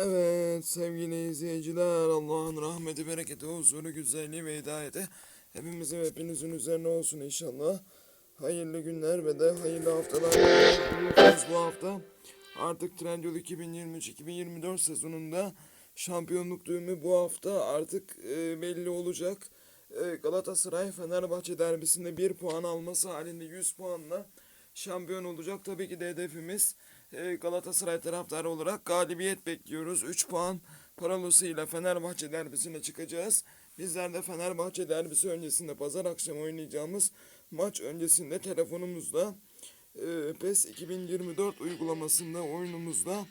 Evet sevgili izleyiciler Allah'ın rahmeti, bereketi, huzuru, güzelliği ve hidayeti hepimizin hepinizin üzerine olsun inşallah. Hayırlı günler ve de hayırlı haftalar bu hafta. Artık Trendyol 2023-2024 sezonunda şampiyonluk düğümü bu hafta artık e, belli olacak. E, Galatasaray Fenerbahçe derbisinde 1 puan alması halinde 100 puanla şampiyon olacak. Tabii ki de hedefimiz Galatasaray taraftarı olarak galibiyet bekliyoruz. 3 puan parolasıyla Fenerbahçe derbisine çıkacağız. Bizler de Fenerbahçe derbisi öncesinde pazar akşamı oynayacağımız maç öncesinde telefonumuzda e, PES 2024 uygulamasında oyunumuzda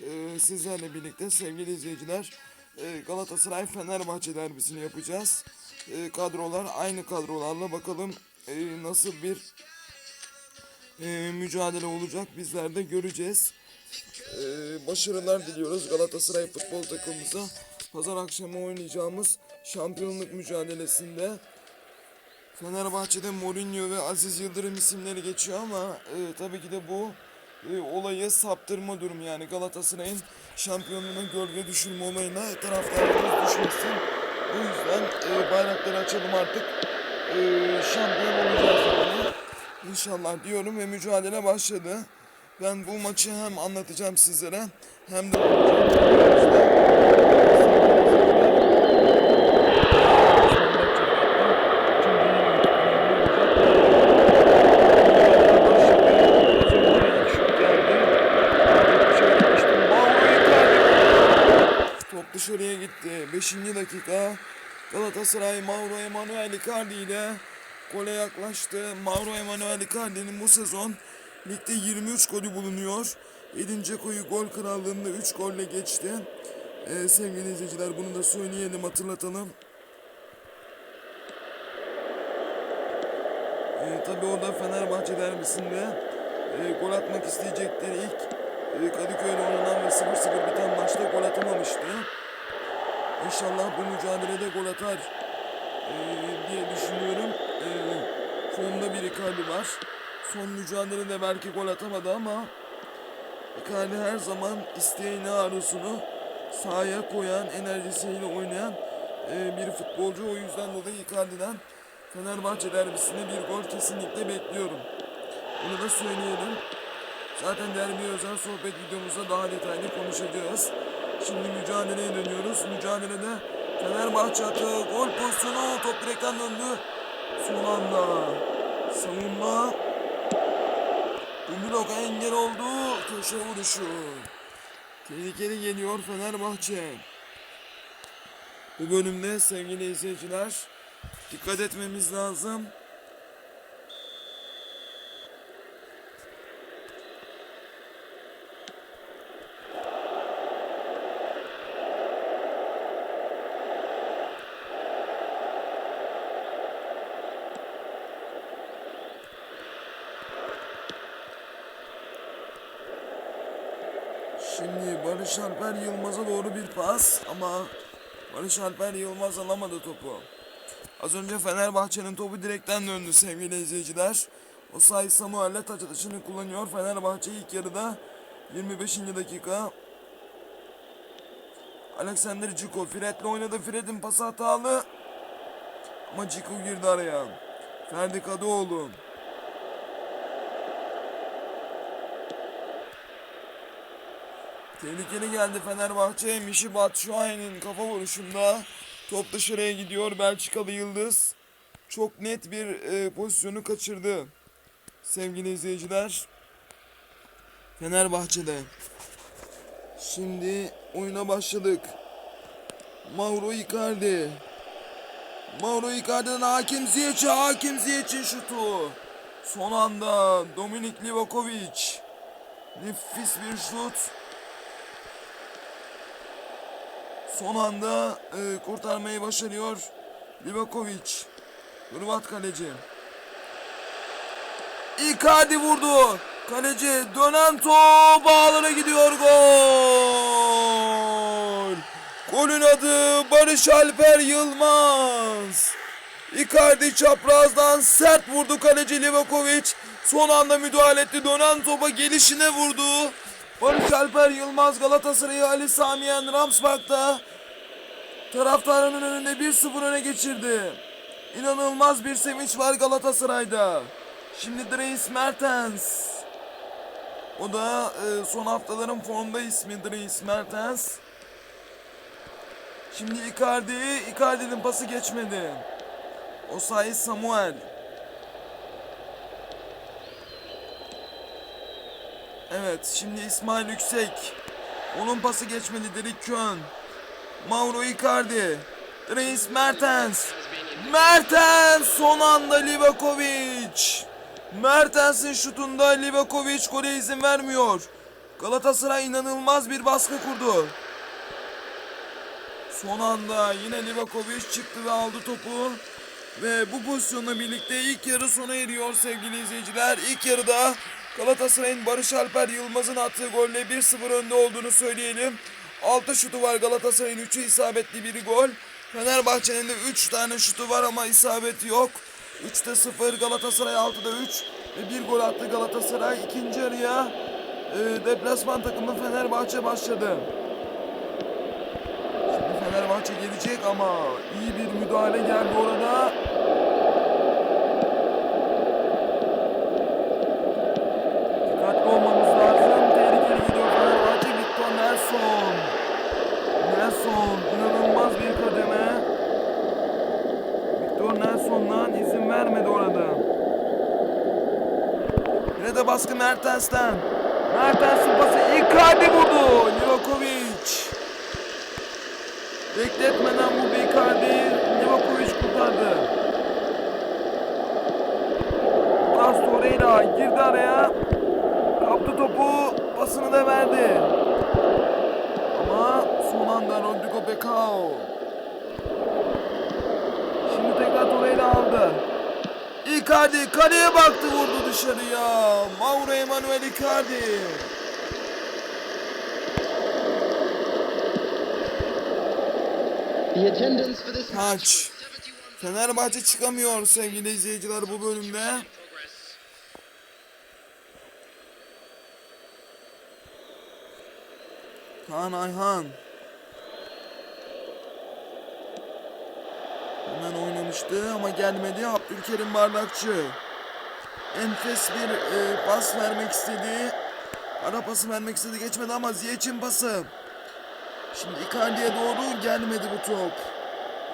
e, sizlerle birlikte sevgili izleyiciler e, Galatasaray Fenerbahçe derbisini yapacağız. E, kadrolar aynı kadrolarla bakalım e, nasıl bir e, mücadele olacak bizler de göreceğiz. E, başarılar diliyoruz Galatasaray futbol takımımıza. Pazar akşamı oynayacağımız şampiyonluk mücadelesinde Fenerbahçe'de Mourinho ve Aziz Yıldırım isimleri geçiyor ama e, tabii ki de bu e, olayı saptırma durumu yani Galatasaray'ın şampiyonluğuna gölge düşürme olayına taraftarlarımız düşmesin. O yüzden e, bayrakları açalım artık. E, şampiyon olacağız yani. İnşallah diyorum ve mücadele başladı. Ben bu maçı hem anlatacağım sizlere hem de Top dışarıya gitti. 5. dakika. Galatasaray Mauro Emanuel Icardi ile gole yaklaştı. Mauro Emanuel Icardi'nin bu sezon ligde 23 golü bulunuyor. Edin Dzeko'yu gol krallığında 3 golle geçti. Ee, sevgili izleyiciler bunu da söyleyelim hatırlatalım. Ee, tabii o da Fenerbahçe derbisinde e, gol atmak isteyecekleri ilk e, Kadıköy'de oynanan ve 0-0 biten maçta gol atamamıştı. İnşallah bu mücadelede gol atar e, diye düşünüyorum. E, formda bir Icardi var. Son mücadelede belki gol atamadı ama Icardi her zaman isteğini arzusunu sahaya koyan, enerjisiyle oynayan e, bir futbolcu. O yüzden dolayı Icardi'den Fenerbahçe derbisinde bir gol kesinlikle bekliyorum. Bunu da söyleyelim. Zaten derbi özel sohbet videomuzda daha detaylı konuşacağız. Şimdi mücadeleye dönüyoruz. Mücadelede Fenerbahçe atı gol pozisyonu top direkten döndü. Son anda savunma bu bloka engel oldu. Köşe vuruşu. Tehlikeli geliyor Fenerbahçe. Bu bölümde sevgili izleyiciler dikkat etmemiz lazım. Şimdi Barış Alper Yılmaz'a doğru bir pas ama Barış Alper Yılmaz alamadı topu. Az önce Fenerbahçe'nin topu direkten döndü sevgili izleyiciler. O say Samuel'le taç atışını kullanıyor. Fenerbahçe ilk yarıda 25. dakika. Alexander Ciko Fred'le oynadı. Fred'in pası hatalı. Ama Ciko girdi araya. Ferdi Kadıoğlu. Tehlikeli geldi Fenerbahçe. Mişi Batshuayi'nin kafa vuruşunda top dışarıya gidiyor. Belçikalı Yıldız çok net bir e, pozisyonu kaçırdı. Sevgili izleyiciler. Fenerbahçe'de. Şimdi oyuna başladık. Mauro Icardi. Mauro Icardi'den Hakim Ziyech'e. Hakim Ziyech'in şutu. Son anda Dominik Livakovic. Nefis bir şut. Son anda e, kurtarmayı başarıyor Livakovic. Hırvat kaleci. Icardi vurdu. Kaleci dönen top ağlara gidiyor gol. Golün adı Barış Alper Yılmaz. Icardi çaprazdan sert vurdu kaleci Livakovic. Son anda müdahale etti. Dönen topa gelişine vurdu. Barış Alper Yılmaz Galatasaray'ı Ali Samiyen Ramsbak'ta taraftarının önünde 1-0 öne geçirdi. İnanılmaz bir sevinç var Galatasaray'da. Şimdi Dries Mertens. O da e, son haftaların formda ismi Dries Mertens. Şimdi Icardi, Icardi'nin pası geçmedi. Osayi Samuel. Evet, şimdi İsmail Yüksek. Onun pası geçmedi Derek Kön. Mauro Icardi. Dries Mertens. Mertens son anda Livakovic. Mertens'in şutunda Livakovic gole izin vermiyor. Galatasaray inanılmaz bir baskı kurdu. Son anda yine Livakovic çıktı ve aldı topu. Ve bu pozisyonla birlikte ilk yarı sona eriyor sevgili izleyiciler. İlk yarıda Galatasaray'ın Barış Alper Yılmaz'ın attığı golle 1-0 önde olduğunu söyleyelim. 6 şutu var Galatasaray'ın 3'ü isabetli biri gol. Fenerbahçe'nin de 3 tane şutu var ama isabet yok. 3'te 0 Galatasaray 6'da 3 ve bir gol attı Galatasaray. İkinci yarıya e, deplasman takımı Fenerbahçe başladı. Şimdi Fenerbahçe gelecek ama iyi bir müdahale geldi orada. Dikkatli olmamız lazım. Tehlikeli gidiyor Fenerbahçe. Victor Nelson. Nelson inanılmaz bir kademe. Victor Nelson'dan izin vermedi orada. Yine de baskı Mertens'ten. Mertens'in pası Icardi vurdu. Livakovic. Bekletmeden vurdu Icardi. Livakovic kurtardı. Lucas Torreira girdi araya. Kaptı topu. Pasını da verdi. Ama son anda Rodrigo Becao. Şimdi tekrar Torreira aldı. Icardi kaleye baktı vurdu dışarıya. Mauro Emanuel Icardi. Taç. Fenerbahçe çıkamıyor sevgili izleyiciler bu bölümde. Kaan Ayhan. Hemen oynamıştı ama gelmedi. Abdülkerim Bardakçı. Enfes bir e, pas vermek istedi. Ara pası vermek istedi geçmedi ama Ziyech'in pası. Şimdi Icardi'ye doğru gelmedi bu top.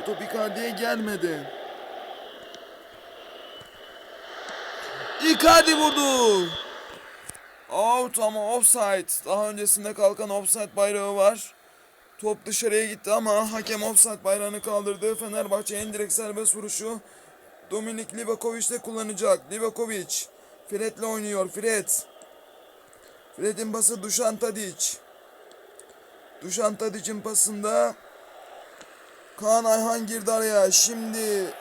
Bu top Icardi'ye gelmedi. Icardi vurdu. Out ama offside. Daha öncesinde kalkan offside bayrağı var. Top dışarıya gitti ama hakem offside bayrağını kaldırdı. Fenerbahçe en direkt serbest vuruşu Dominik Livakovic de kullanacak. Livakovic Fred'le oynuyor. Fred. Fred'in pası Dušan Tadić. Dušan Tadić'in pasında Kaan Ayhan girdi araya. Şimdi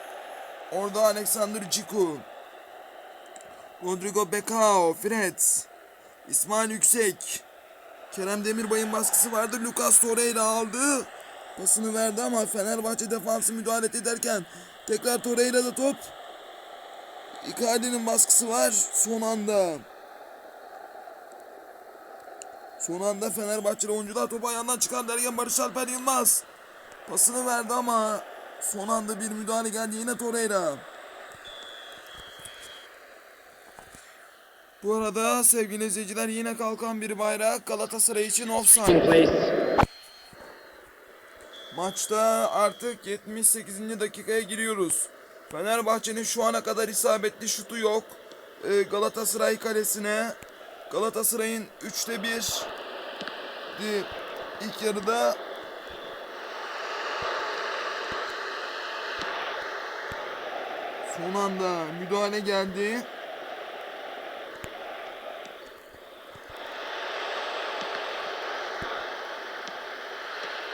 orada Alexander Ciku. Rodrigo Becao, Fred. İsmail Yüksek. Kerem Demirbay'ın baskısı vardı. Lucas Torreira aldı. Pasını verdi ama Fenerbahçe defansı müdahale ederken tekrar Torreira'da top. Icardi'nin baskısı var son anda. Son anda Fenerbahçeli oyuncular topu ayağından çıkar derken Barış Alper Yılmaz. Pasını verdi ama son anda bir müdahale geldi yine Torreira. Bu arada sevgili izleyiciler yine kalkan bir bayrak Galatasaray için offside. Maçta artık 78. dakikaya giriyoruz. Fenerbahçe'nin şu ana kadar isabetli şutu yok. Ee, Galatasaray kalesine Galatasaray'ın 3'te 1 di ilk yarıda son anda müdahale geldi.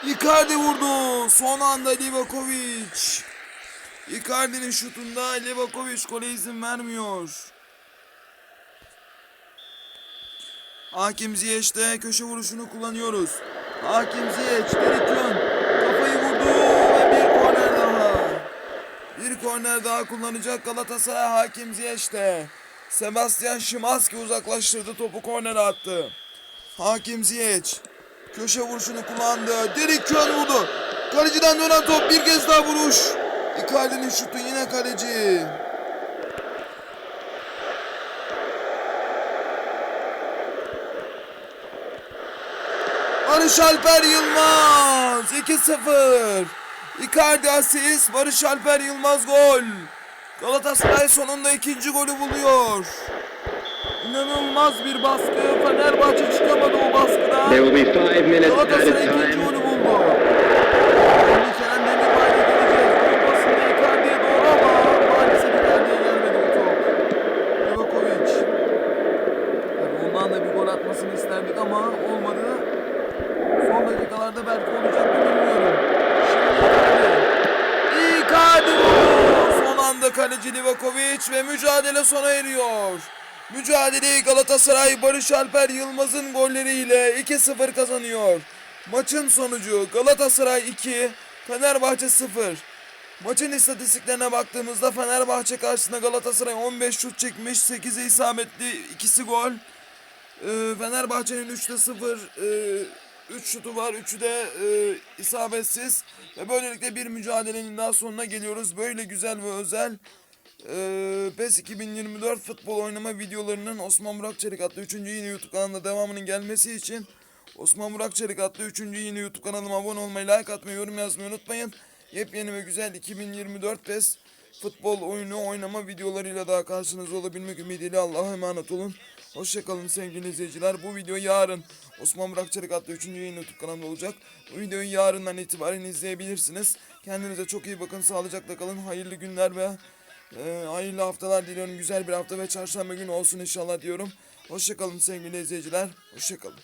Icardi vurdu. Son anda Livakovic. Icardi'nin şutunda Livakovic gole izin vermiyor. Hakim Ziyech de köşe vuruşunu kullanıyoruz. Hakim Ziyech, Derikön kafayı vurdu ve bir korner daha. Bir korner daha kullanacak Galatasaray Hakim Ziyech de. Sebastian Szymanski uzaklaştırdı topu kornere attı. Hakim Ziyech. Köşe vuruşunu kullandı. Derik Kön vurdu. Kaleciden dönen top bir kez daha vuruş. Icardi'nin şutu yine kaleci. Barış Alper Yılmaz 2-0. Icardi asist, Barış Alper Yılmaz gol. Galatasaray sonunda ikinci golü buluyor. İnanılmaz bir baskı. Fenerbahçe çıkamadı o baskıdan. There will be five minutes Galatasaray ikinci time. golü buldu. Şimdi Kerem Demirbay'la geleceğiz. Oyun pasında Icardi'ye doğru ama maalesef Icardi'ye gelmedi bu top. Livakovic. Tabii ondan da bir gol atmasını isterdik ama olmadı. Son dakikalarda belki olacak mı bilmiyorum. Şimdi Icardi. Son anda kaleci Livakovic ve mücadele sona eriyor. Mücadeleyi Galatasaray Barış Alper Yılmaz'ın golleriyle 2-0 kazanıyor. Maçın sonucu Galatasaray 2, Fenerbahçe 0. Maçın istatistiklerine baktığımızda Fenerbahçe karşısında Galatasaray 15 şut çekmiş, 8'e isabetli, ikisi gol. Ee, Fenerbahçe'nin 3'te 0 3 şutu var. 3'ü de e, isabetsiz. Ve böylelikle bir mücadelenin daha sonuna geliyoruz. Böyle güzel ve özel e, PES 2024 futbol oynama videolarının Osman Burak Çelik adlı 3. yeni YouTube kanalında devamının gelmesi için Osman Burak Çelik adlı 3. yeni YouTube kanalıma abone olmayı, like atmayı, yorum yazmayı unutmayın. Yepyeni ve güzel 2024 PES futbol oyunu oynama videolarıyla daha karşınızda olabilmek ümidiyle Allah'a emanet olun. Hoşçakalın sevgili izleyiciler. Bu video yarın Osman Burak Çelik adlı 3. yayın YouTube kanalında olacak. Bu videoyu yarından itibaren izleyebilirsiniz. Kendinize çok iyi bakın. Sağlıcakla kalın. Hayırlı günler ve e, hayırlı haftalar diliyorum. Güzel bir hafta ve çarşamba günü olsun inşallah diyorum. Hoşçakalın sevgili izleyiciler. Hoşçakalın.